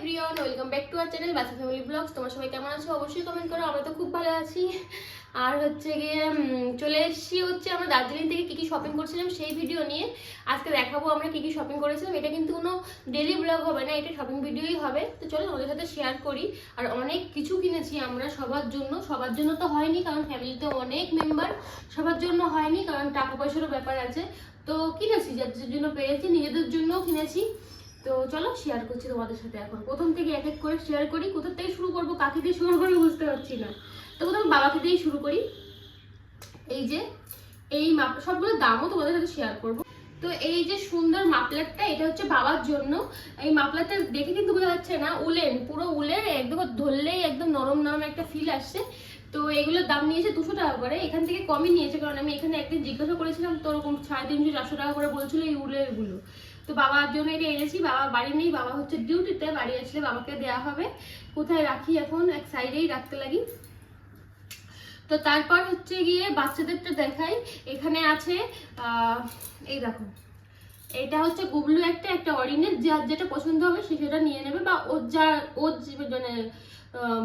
Everyone welcome back to our channel বাসা family blogs তোমার সবাই কেমন আছো? অবশ্যই কমেন্ট করো, আমরা তো খুব ভালো আছি। আর হচ্ছে গিয়ে চলে এসেছি হচ্ছে আমরা দার্জিলিং থেকে কী কী শপিং করছিলাম সেই ভিডিও নিয়ে। আজকে দেখাবো আমরা কী কী শপিং করেছিলাম। এটা কিন্তু কোনো ডেলি ব্লগ হবে না, এটা শপিং ভিডিওই হবে। তো চলো ওদের সাথে শেয়ার করি। আর অনেক কিছু কিনেছি আমরা সবার জন্য। সবার জন্য তো হয়নি, কারণ ফ্যামিলিতে অনেক মেম্বার সবার জন্য হয়নি, কারণ টাকা পয়সারও ব্যাপার আছে। তো কিনেছি, যাদের জন্য পেরেছি, নিজেদের জন্যও কিনেছি। তো চলো শেয়ার করছি তোমাদের সাথে এখন। প্রথম থেকে এক এক করে শেয়ার করি কোথা থেকে শুরু করব, কাকে দিয়ে শুরু করব বুঝতে পারছি না। তো প্রথমে বাবাকে দিয়েই শুরু করি। এই যে, এই মাপ, সবগুলো দামও তোমাদের সাথে শেয়ার করব। তো এই যে সুন্দর মাপলারটা, এটা হচ্ছে বাবার জন্য। এই মাপলারটা দেখে কিন্তু বোঝা যাচ্ছে না, উলেন, পুরো উলের একদম ধরলেই একদম নরম নরম একটা ফিল আসছে। তো এগুলোর দাম নিয়েছে দুশো টাকা করে, এখান থেকে কমই নিয়েছে, কারণ আমি এখানে একদিন জিজ্ঞাসা করেছিলাম, তো ওরকম সাড়ে তিনশো, চারশো টাকা করে বলছিল এই উলেরগুলো তো বাবার জন্য এটা এনেছি বাবা বাড়ি নেই, বাবা হচ্ছে ডিউটিতে বাড়ি আসলে বাবাকে দেওয়া হবে। কোথায় রাখি এখন? এক সাইডেই রাখতে লাগি। তো তারপর হচ্ছে গিয়ে বাচ্চাদেরটা দেখাই। এখানে আছে এই দেখো। এটা হচ্ছে গুবলু একটা একটা অরিনের যার যেটা পছন্দ হবে সে সেটা নিয়ে নেবে বা ওর যা, ওর মানে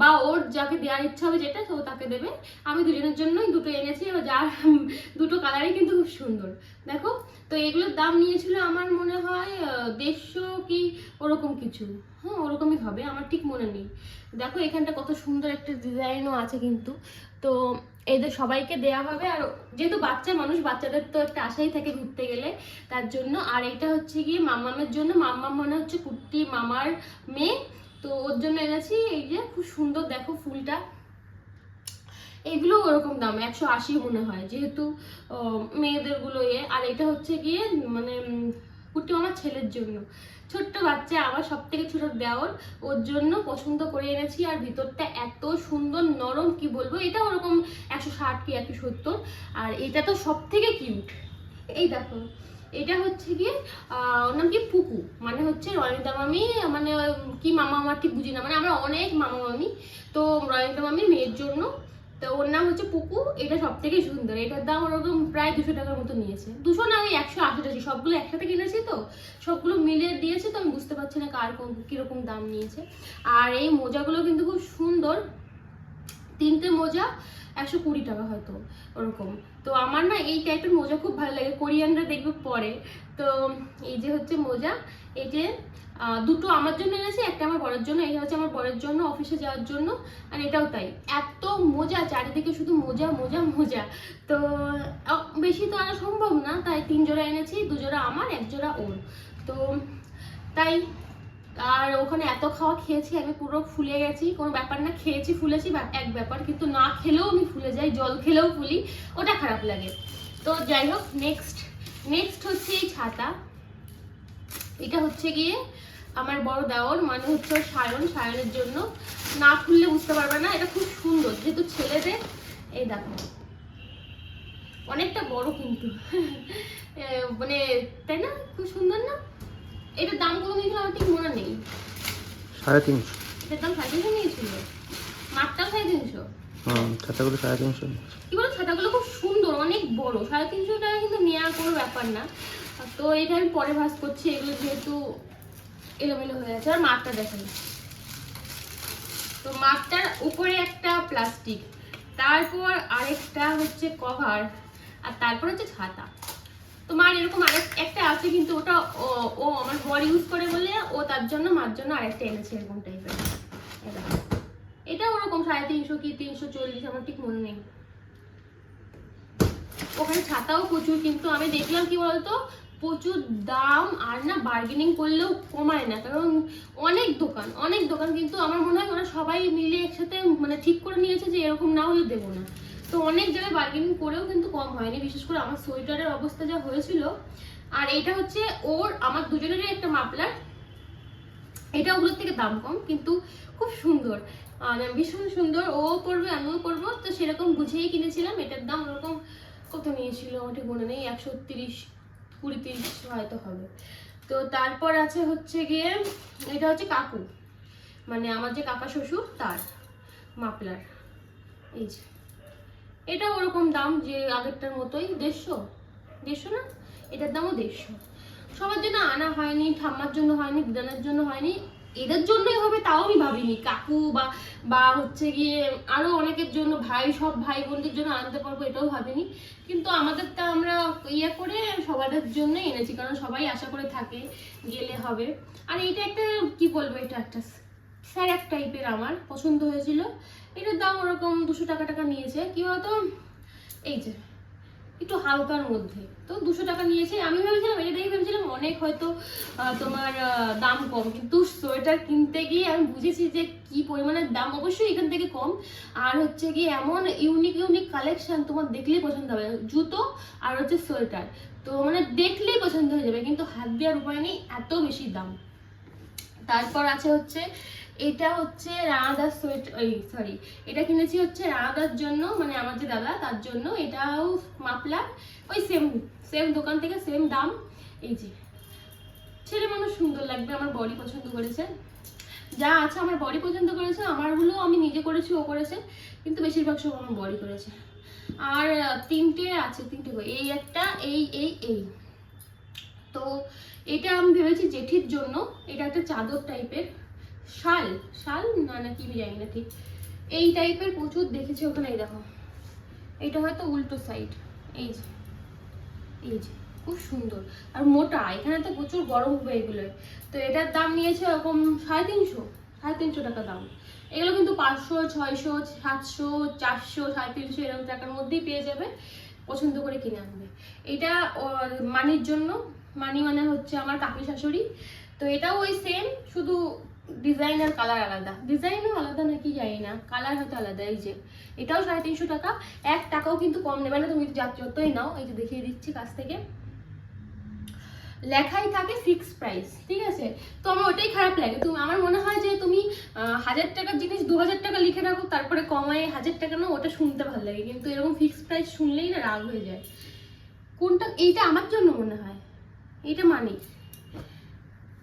বা ওর যাকে দেওয়ার ইচ্ছা হবে যেটা, তো তাকে দেবে। আমি দুজনের জন্যই দুটো এনেছি, এবার যার দুটো কালারই কিন্তু খুব সুন্দর। দেখো, তো এগুলোর দাম নিয়েছিল আমার মনে হয় দেড়শো কি ওরকম কিছু। হ্যাঁ ওরকমই হবে, আমার ঠিক মনে নেই। দেখো, এখানটা কত সুন্দর একটা ডিজাইনও আছে কিন্তু। তো এদের সবাইকে দেয়া হবে, আর যেহেতু বাচ্চা মানুষ, বাচ্চাদের তো একটা আশাই থাকে ঘুরতে গেলে, তার জন্য। আর এটা হচ্ছে গিয়ে মামামের জন্য। মাম্মাম মনে হচ্ছে কুর্তি মামার মেয়ে। তো ওর জন্য এনেছি এই যে খুব সুন্দর দেখো ফুলটা। এগুলো ওরকম দাম একশো আশি মনে হয় যেহেতু আহ, মেয়েদেরগুলো ইয়ে আর এটা হচ্ছে গিয়ে মানে কুর্তি আমার ছেলের জন্য। ছোট্ট বাচ্চা আমার সব থেকে ছোট দেওয়ার ওর জন্য পছন্দ করে এনেছি আর ভিতরটা এত সুন্দর নরম কি বলব এটা ওরকম একশো ষাট কি একশো সত্তর। আর এটা তো সব থেকে কিউট এই দেখো এটা হচ্ছে গিয়ে ওর নাম কি? পুকু মানে হচ্ছে রনিতা মামি মানে কি মামা আমার ঠিক বুঝি না। মানে আমরা অনেক মামা মামি। তো রনিতা মামির মেয়ের জন্য, তো ওর নাম হচ্ছে পুকু এটা সব থেকে সুন্দর। এটার দাম ওরকম প্রায় দুশো টাকার মতো নিয়েছে। দুশো না, ওই একশো আশি টাকা সবগুলো একসাথে কিনেছি তো। সবগুলো মিলে দিয়েছে তো, আমি বুঝতে পারছি না কার কোন কীরকম দাম নিয়েছে। আর এই মোজাগুলো কিন্তু খুব সুন্দর। তিনটে মোজা একশো কুড়ি টাকা হয়তো ওরকম। তো আমার না এই টাইপের মোজা খুব ভালো লাগে। কোরিয়ানরা দেখবে পরে। তো এই যে হচ্ছে মোজা, এই যে দুটো আমার জন্য এনেছি, একটা আমার বরের জন্য এটা হচ্ছে আমার বরের জন্য অফিসে যাওয়ার জন্য, আর এটাও তাই। এত মোজা, চারিদিকে শুধু মোজা মোজা মোজা। তো বেশি তো আনা সম্ভব না। তাই তিন জোড়া এনেছি, দুজোড়া আমার এক জোড়া ওর। তো তাই আর ওখানে এত খাওয়া খেয়েছি, আমি পুরো ফুলে গেছি। কোনো ব্যাপার না, খেয়েছি, ফুলেছি এক ব্যাপার। কিন্তু না খেলেও আমি ফুলে যাই, জল খেলেও ফুলি, ওটা খারাপ লাগে। তো যাই হোক নেক্সট নেক্সট হচ্ছে এই ছাতা। এটা হচ্ছে গিয়ে আমার বড় দেওর মানে হচ্ছে সায়ন, সায়নের জন্য। না খুললে বুঝতে পারবে না, এটা খুব সুন্দর। যেহেতু ছেলেদের, এই দেখো। অনেকটা বড় কিন্তু। মানে তাই না? খুব সুন্দর না? এটার দাম কোনো কিছু আমার ঠিক মনে নেই। সাড়ে তিনশো। এটার দাম সাড়ে তিনশো নিয়েছিল। মাঠটাও সাড়ে তিনশো। হুম ছাতাগুলো সাড়ে তিনশো কি বলো ছাতাগুলো খুব সুন্দর অনেক বড়। সাড়ে তিনশো টাকা কিন্তু নেওয়ার কোনো ব্যাপার না। তো এটা আমি পরে ভাস করছি এগুলো যেহেতু এলোমেলো হয়ে আছে। আর মাঠটা তো মাঠটার উপরে একটা প্লাস্টিক তারপর আরেকটা হচ্ছে কভার আর তারপর হচ্ছে ছাতা। তো মার এরকম আরেক আমার ইউজ করে বলে ও তার জন্য মার জন্য আরেকটা এনেছে এরকম টাইপের এটা ওরকম সাড়ে তিনশো কি তিনশো চল্লিশ আমার ঠিক মনে নেই। ওখানে ছাতাও প্রচুর, কিন্তু আমি দেখলাম কি বলতো? প্রচুর দাম আর না বার্গেনিং করলেও কমায় না, কারণ অনেক দোকান অনেক দোকান কিন্তু আমার মনে হয় ওরা সবাই মিলে একসাথে মানে ঠিক করে নিয়েছে যে এরকম না হলে দেবো না। তো অনেক জায়গায় বার্গেনিং করেও কিন্তু কম হয়নি, বিশেষ করে আমার সোয়েটারের অবস্থা যা হয়েছিল আর এটা হচ্ছে ওর, আমার দুজনেরই একটা মাপলার এটা ওগুলোর থেকে দাম কম, কিন্তু খুব সুন্দর। ভীষণ সুন্দর, ও করবে, আমিও করব। তো সেরকম বুঝেই কিনেছিলাম, এটার দাম ওরকম কত নিয়েছিল, আমার ঠিক মনে নেই, একশো তিরিশ, কুড়ি তিরিশ হয়তো হবে। তো তারপর আছে হচ্ছে গিয়ে, এটা হচ্ছে কাকু। মানে আমার যে কাকা শ্বশুর, তার মাপলার এই যে। এটা ওরকম দাম যে আগেরটার মতোই, দেড়শো? দেড়শো না? এটার দামও দেড়শো। সবার জন্য আনা হয়নি, ঠাম্মার জন্য হয়নি, দিদানের জন্য হয়নি, এদের জন্যই হবে তাও আমি ভাবিনি। কাকু বা বা হচ্ছে গিয়ে আরও অনেকের জন্য, ভাই, সব ভাই বোনদের জন্য আনতে পারব এটাও ভাবিনি। কিন্তু আমাদেরটা আমরা ইয়ে করে সবাদের জন্য এনেছি, কারণ সবাই আশা করে থাকে গেলে হবে। আর এটা একটা, কি বলব, এটা একটা স্যারাক টাইপের আমার, পছন্দ হয়েছিল। এটার দাম ওরকম দুশো টাকা টাকা নিয়েছে। কি বলতো? এই যে। একটু হালকার মধ্যে। তো দুশো টাকা নিয়েছে। আমি ভেবেছিলাম এটা দেখে ভেবেছিলাম অনেক হয়তো তোমার দাম কম। কিন্তু সোয়েটার কিনতে গিয়ে আমি বুঝেছি যে কি পরিমাণের দাম, অবশ্যই এখান থেকে কম। আর হচ্ছে কি এমন ইউনিক ইউনিক কালেকশন তোমার দেখলেই পছন্দ হবে। জুতো আর হচ্ছে সোয়েটার। তো মানে দেখলেই পছন্দ হয়ে যাবে। কিন্তু হাত দেওয়ার উপায় নেই, এত বেশি দাম। তারপর আছে হচ্ছে এটা হচ্ছে রানাদার সোয়েটার ওই সরি এটা কিনেছি হচ্ছে রানাদার জন্য মানে আমার যে দাদা, তার জন্য। এটাও মাপলার ওই সেম সেম দোকান থেকে সেম দাম। এই যে, ছেলে মানুষ সুন্দর লাগবে, আমার বডি পছন্দ করেছে। যা আছে আমার বডি পছন্দ করেছে, আমারগুলো আমি নিজে করেছি, ও করেছে, কিন্তু বেশিরভাগ সব আমার বডি করেছে। আর তিনটে আছে, তিনটে। এই একটা, এই এই এই। তো, এটা আমি ভেবেছি জেঠির জন্য, এটা একটা চাদর টাইপের শাল শাল? না না, কি জানি না, ঠিক। এই টাইপের প্রচুর দেখেছি ওখানে, এই দেখো। এটা হয়তো উল্টো সাইড এই যে এই যে, খুব সুন্দর। আর মোটা, এখানে তো প্রচুর গরম হবে এগুলো তো এটার দাম নিয়েছে ওরকম সাড়ে তিনশো সাড়ে তিনশো টাকা দাম। এগুলো কিন্তু পাঁচশো, ছয়শো, সাতশো, চারশো, সাড়ে তিনশো, এরকম টাকার মধ্যেই পেয়ে যাবে। পছন্দ করে কিনে আনবে। এটা মানির জন্য, মানি মানে হচ্ছে আমার কাকি শাশুড়ি। তো এটাও ওই সেম শুধু ডিজাইন আর কালার আলাদা। ডিজাইনও আলাদা নাকি জানি না। কালার হয়তো আলাদা, এই যে। এটাও সাড়ে তিনশো টাকা। এক টাকাও কিন্তু কম নেবে না। তুমি যতই নাও, এই যে দেখিয়ে দিচ্ছি কাছ থেকে। লেখাই থাকে ফিক্স প্রাইস ঠিক আছে? তো আমার ওটাই খারাপ লাগে। তুমি আমার মনে হয় যে তুমি হাজার টাকার জিনিস দু হাজার টাকা লিখে রাখো, তারপরে কমায় হাজার টাকা না ওটা শুনতে ভালো লাগে। কিন্তু এরকম ফিক্স প্রাইস শুনলেই না রাগ হয়ে যায়। কোনটা এইটা আমার জন্য মনে হয়। এইটা মানি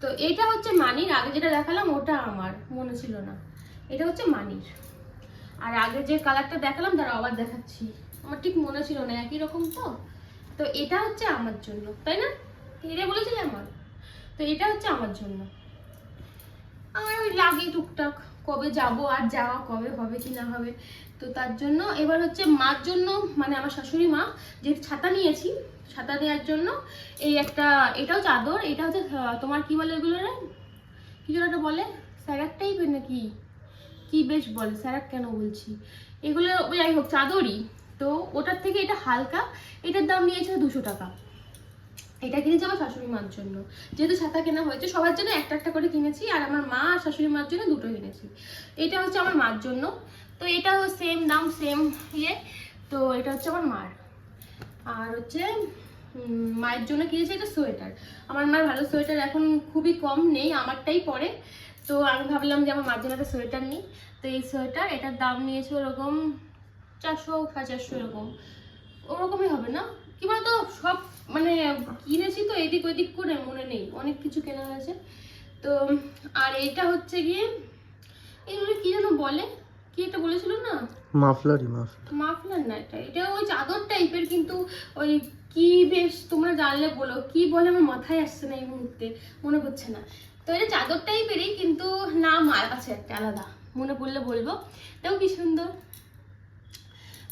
তো এটা হচ্ছে মানির, আগে যেটা দেখালাম ওটা আমার, মনে ছিল না। এটা হচ্ছে মানির। আর আগে যে কালারটা দেখালাম, তারা আবার দেখাচ্ছি। আমার ঠিক মনে ছিল না, একই রকম তো। তো এটা হচ্ছে আমার জন্য, তাই না? এটা বলেছিলে আমার? তো এটা হচ্ছে আমার জন্য। আমার ওই লাগে টুকটাক, কবে যাব, আর যাওয়া কবে হবে, কি না হবে। তো তার জন্য, এবার হচ্ছে মার জন্য মানে আমার শাশুড়ি মা যে ছাতা নিয়েছি ছাতা দেওয়ার জন্য। এই একটা, এটাও চাদর, এটা হচ্ছে তোমার কি বলে এগুলো রে? কি যেন একটা বলে? স্যারাক টাইপের নাকি? কি বেশ বলে, স্যারাক কেন বলছি? এগুলো যাই হোক, চাদরই। তো ওটার থেকে এটা হালকা, এটার দাম নিয়েছে দুশো টাকা। এটা কিনেছি আমার শাশুড়ি মার জন্য। যেহেতু ছাতা কেনা হয়েছে, সবার জন্য একটা একটা করে কিনেছি, আর আমার মা আর শাশুড়ি মার জন্য দুটো কিনেছি। এটা হচ্ছে আমার মার জন্য। তো এটাও সেম দাম সেম ইয়ে। তো এটা হচ্ছে আমার মার। আর হচ্ছে মায়ের জন্য কিনেছি এটা সোয়েটার। আমার মার ভালো সোয়েটার এখন খুবই কম নেই, আমারটাই পরে। তো আমি ভাবলাম যে আমার মার জন্য একটা সোয়েটার নিই। তো এই সোয়েটার, এটার দাম নিয়েছে ওরকম চারশো, সাড়ে চারশো এরকম। ওরকমই হবে না? কি বলতো, সব মানে কিনেছি তো এদিক ওদিক করে, মনে নেই। অনেক কিছু কেনা হয়েছে। তো, আর এটা হচ্ছে গিয়ে, এগুলো কি যেন বলে? কি এটা বলেছিল না? মাফলারই, মাফলার। মাফলার না এটা এটা ওই চাদর টাইপের কিন্তু ওই কি বেশ তোমরা জানলে বলো, কি বলে আমার মাথায় আসছে না এই মুহূর্তে, মনে পড়ছে না। তো এটা চাদর টাইপেরই কিন্তু নাম আছে একটা আলাদা, মনে পড়লে বলব। তাও কি সুন্দর।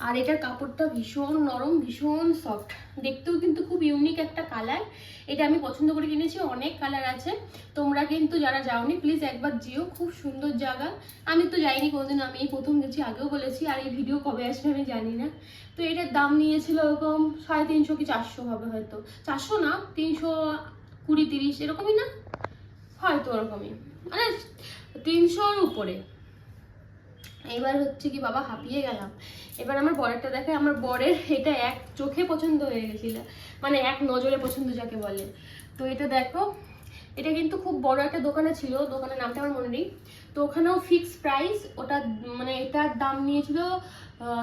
আর এটার কাপড়টা ভীষণ নরম, ভীষণ সফট দেখতেও কিন্তু খুব ইউনিক একটা কালার এটা আমি পছন্দ করে কিনেছি, অনেক কালার আছে। তোমরা কিন্তু যারা যাওনি প্লিজ একবার যেও, খুব সুন্দর জায়গা। আমি তো যাইনি কোনোদিন আমি এই প্রথম গেছি, আগেও বলেছি, আর এই ভিডিও কবে আসবে আমি জানি না। তো এটার দাম নিয়েছিল ওরকম সাড়ে তিনশো কি চারশো হবে হয়তো। চারশো না, তিনশো কুড়ি তিরিশ, এরকমই না? হয়তো ওরকমই। মানে তিনশোর উপরে। এবার হচ্ছে কি বাবা হাঁপিয়ে গেলাম। এবার আমার বরেরটা দেখে আমার বরের এটা এক চোখে পছন্দ হয়ে গেছিল। মানে এক নজরে পছন্দ যাকে বলে। তো এটা দেখো, এটা কিন্তু খুব বড় একটা দোকানে ছিল, দোকানের নামটা আমার মনে নেই। তো ওখানেও ফিক্স প্রাইস ওটা মানে এটার দাম নিয়েছিল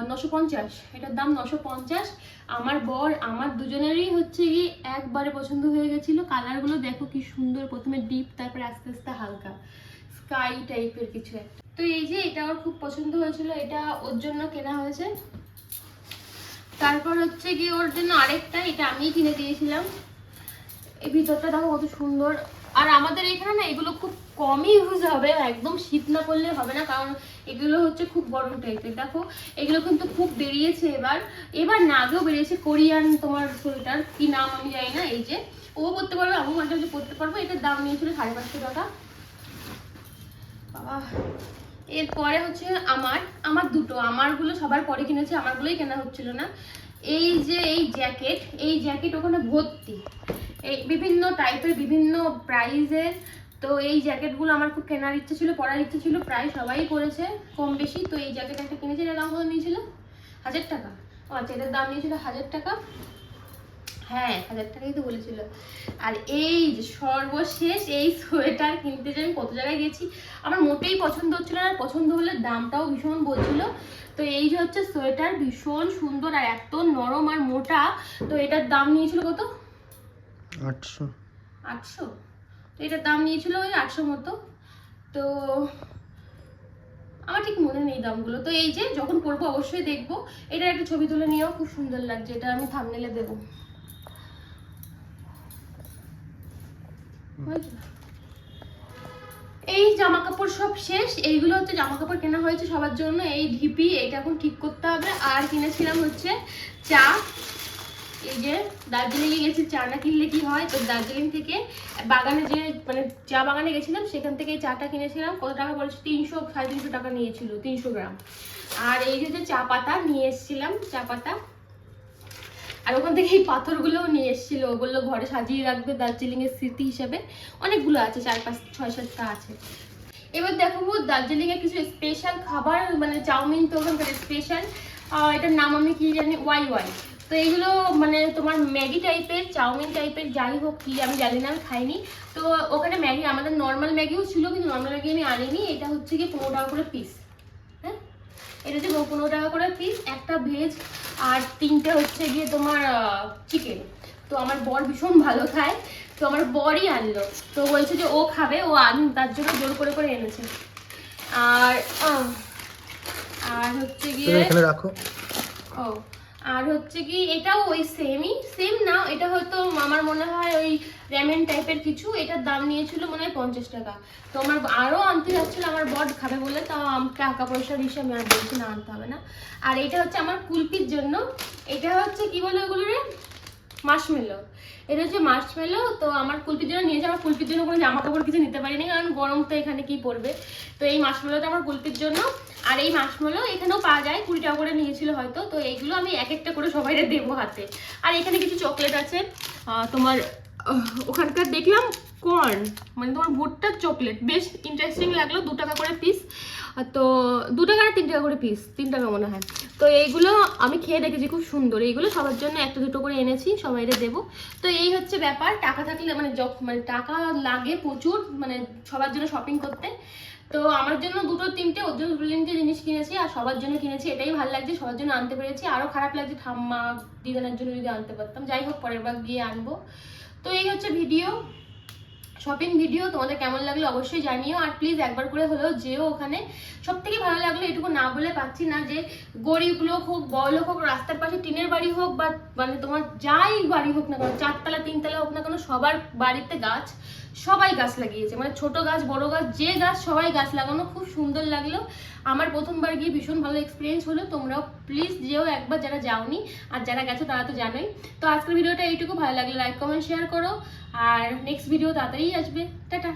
নশো পঞ্চাশ। এটার দাম নশো পঞ্চাশ। আমার বর, আমার দুজনেরই হচ্ছে গিয়ে একবারে পছন্দ হয়ে গেছিল। কালারগুলো দেখো কি সুন্দর, প্রথমে ডিপ তারপরে আস্তে আস্তে হালকা। স্কাই টাইপের কিছু একটা। তো এই যে এটা ওর খুব পছন্দ হয়েছিল, এটা ওর জন্য কেনা হয়েছে। তারপর হচ্ছে গিয়ে ওর জন্য আরেকটা, এটা আমিই কিনে দিয়েছিলাম। এই ভিতরটা দেখো কত সুন্দর। আর আমাদের এখানে না এগুলো খুব কমই ইউজ হবে, একদম শীত না করলে হবে না, কারণ এগুলো হচ্ছে খুব গরম টাইপের দেখো, এগুলো কিন্তু খুব বেরিয়েছে এবার। এবার না আগেও বেরিয়েছে, কোরিয়ান তোমার সোয়েটার, কি নাম আমি জানি না, এই যে। ও পড়তে পারবে আমি মাঝে মাঝে পড়তে পারব, এটার দাম নিয়েছিল সাড়ে পাঁচশো টাকা। বাবা এরপরে হচ্ছে আমার আমার দুটো, আমারগুলো সবার পরে কিনেছে, আমারগুলোই কেনা হচ্ছিল না। এই যে এই জ্যাকেট এই জ্যাকেট ওখানে ভর্তি। এই বিভিন্ন টাইপের বিভিন্ন প্রাইজের তো এই জ্যাকেটগুলো আমার খুব কেনার ইচ্ছে ছিল, পরার ইচ্ছে ছিল, প্রায় সবাই পরেছে কম বেশি তো এই জ্যাকেট একটা কিনেছি এটার দাম কত নিয়েছিল? হাজার টাকা। ও আচ্ছা এটার দাম নিয়েছিল হাজার টাকা। হ্যাঁ হাজার টাকাই তো বলেছিল। আর এই যে সর্বশেষ এই সোয়েটার কিনতে যে আমি কত জায়গায় গেছি আমার মোটেই পছন্দ হচ্ছিল না পছন্দ হলে দামটাও ভীষণ বলছিল। তো এই যে হচ্ছে সোয়েটার ভীষণ সুন্দর আর এত নরম আর মোটা তো এটার দাম নিয়েছিল কত? আটশো। আটশো? তো এটার দাম নিয়েছিল ওই আটশো মতো। তো আমার ঠিক মনে নেই দামগুলো। তো এই যে যখন পরবো অবশ্যই দেখব। এটার একটা ছবি তুলে নিয়েও খুব সুন্দর লাগছে। এটা আমি থামনেলে দেবো। এই জামা কাপড় সব শেষ। এইগুলো হচ্ছে জামা কাপড় কেনা হয়েছে সবার জন্য। এই ঢিপি এটা এখন ঠিক করতে হবে। আর কিনেছিলাম হচ্ছে চা। এই যে দার্জিলিংয়ে গেছি, চা না কিনলে কি হয়? তো দার্জিলিং থেকে বাগানে যে মানে চা বাগানে গেছিলাম, সেখান থেকে চাটা কিনেছিলাম। কত টাকা পড়েছে? তিনশো, সাড়ে তিনশো টাকা নিয়েছিল, তিনশো গ্রাম। আর এই যে চা পাতা নিয়ে এসেছিলাম, চা পাতা। আর ওখান থেকে এই পাথরগুলোও নিয়ে এসেছিল। ও বলল ঘরে সাজিয়ে রাখবে দার্জিলিং এর স্মৃতি হিসেবে। অনেকগুলো আছে, চার পাঁচ, ছয় সাতটা আছে। এবার দেখাবো দার্জিলিং এর কিছু স্পেশাল খাবার মানে চাউমিন তো ওখানকার স্পেশাল এটার নাম আমি কি জানি? Why why. তো এইগুলো মানে তোমার ম্যাগি টাইপের চাউমিন টাইপের যাই হোক কি, আমি জানি না, আমি খাইনি। তো ওখানে ম্যাগি, আমাদের নর্মাল ম্যাগিও ছিল, কিন্তু নর্মাল ম্যাগি আমি আনিনি। এটা হচ্ছে কি পনেরো টাকা করে পিস এটা হচ্ছে পনেরো টাকা করে পিস একটা ভেজ আর তিনটে হচ্ছে গিয়ে তোমার চিকেন তো আমার বর ভীষণ ভালো খায় তো আমার বরই আনলো। তো বলছে যে ও খাবে ও আন তার জন্য জোর করে করে এনেছে। আর আর হচ্ছে গিয়ে এখানে রাখো। ও আর হচ্ছে কি, এটাও ওই সেমই সেম না, এটা হয়তো আমার মনে হয় ওই র্যামেন টাইপের কিছু, এটার দাম নিয়েছিল মনে হয় পঞ্চাশ টাকা। তো আমার আরও আনতে যাচ্ছিল, আমার বড খাবে বলে, তাও আমাকে টাকা পয়সার হিসাবে আর বলছি না আনতে হবে না। আর এটা হচ্ছে আমার কুলপির জন্য, এটা হচ্ছে কি বলে ওগুলো রে মাসমেলো এটা হচ্ছে মাসমেলো তো আমার কুলপির জন্য নিয়েছে আমার কুলপির জন্য কোনো জামা কাপড় কিছু নিতে পারিনি, কারণ গরম তো এখানে কি পড়বে তো এই মাসমেলোটা আমার কুলপির জন্য। আর এই মাসমেলো এখানেও পাওয়া যায়, কুড়ি টাকা করে নিয়েছিল হয়তো, তো এইগুলো আমি এক একটা করে সবাই দেবো হাতে। আর এখানে কিছু চকলেট আছে তোমার ওখানকার দেখলাম কর্ন মানে তোমার ভুট্টার চকলেট বেশ ইন্টারেস্টিং লাগল, দু টাকা করে পিস তো দু টাকা তিন টাকা করে পিস তিন টাকা মনে হয়। তো এইগুলো আমি খেয়ে দেখেছি, খুব সুন্দর। এইগুলো সবার জন্য একটা দুটো করে এনেছি সবাইরে দেবো। তো এই হচ্ছে ব্যাপার, টাকা থাকলে মানে মানে টাকা লাগে প্রচুর মানে সবার জন্য শপিং করতে। তো আমার জন্য দুটো তিনটে, ওর জন্য দুটো তিনটে জিনিস কিনেছি, আর সবার জন্য কিনেছি, এটাই ভালো লাগছে, সবার জন্য আনতে পেরেছি। আরও খারাপ লাগছে ঠাম্মা দিদানের জন্য যদি আনতে পারতাম। যাই হোক, পরের বার গিয়ে আনব। তো এই হচ্ছে ভিডিও শপিং ভিডিও তোমাদের কেমন লাগল অবশ্যই জানিও। আর প্লিজ একবার করে হলেও যেও ওখানে। সব থেকে ভালো লাগল এটুকু না বলে পাচ্ছি না যে গরিব লোক হোক বড় লোক হোক, রাস্তার পাশে টিনের বাড়ি হোক বা মানে তোমার যাই বাড়ি হোক না কেন, চারতলা, তিনতলা হোক না কেন, সবার বাড়িতে গাছ, সবাই গাছ লাগিয়েছে। মানে ছোট গাছ, বড় গাছ, যে গাছ সবাই গাছ লাগানো খুব সুন্দর লাগল। আমার প্রথমবার গিয়ে ভীষণ ভালো এক্সপিরিয়েন্স হলো, তোমরাও প্লিজ যেও একবার যারা যাওনি, আর যারা গেছো তারা তো জানোই। তো আজকের ভিডিওটা এইটুকু। ভালো লাগলে লাইক কমেন্ট শেয়ার করো। আর নেক্সট ভিডিও তাড়াতাড়ি আসবে টাটা